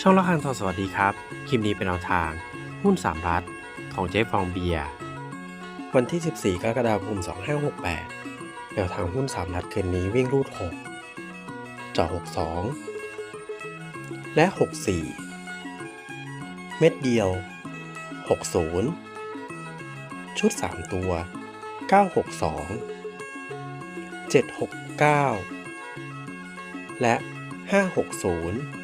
ช่องละคังทองสวัสดีครับ คลิปนี้เป็นแนวทาง หุ้น3รัฐของเจ๊ฟองเบียร์วันที่ 14 กรกฎาคม 2568 แนวทางหุ้น3รัฐคืนนี้วิ่งรูด6เจาะ62 และ 64 เม็ดเดียว 60 ชุด 3 ตัว 962 769 และ 560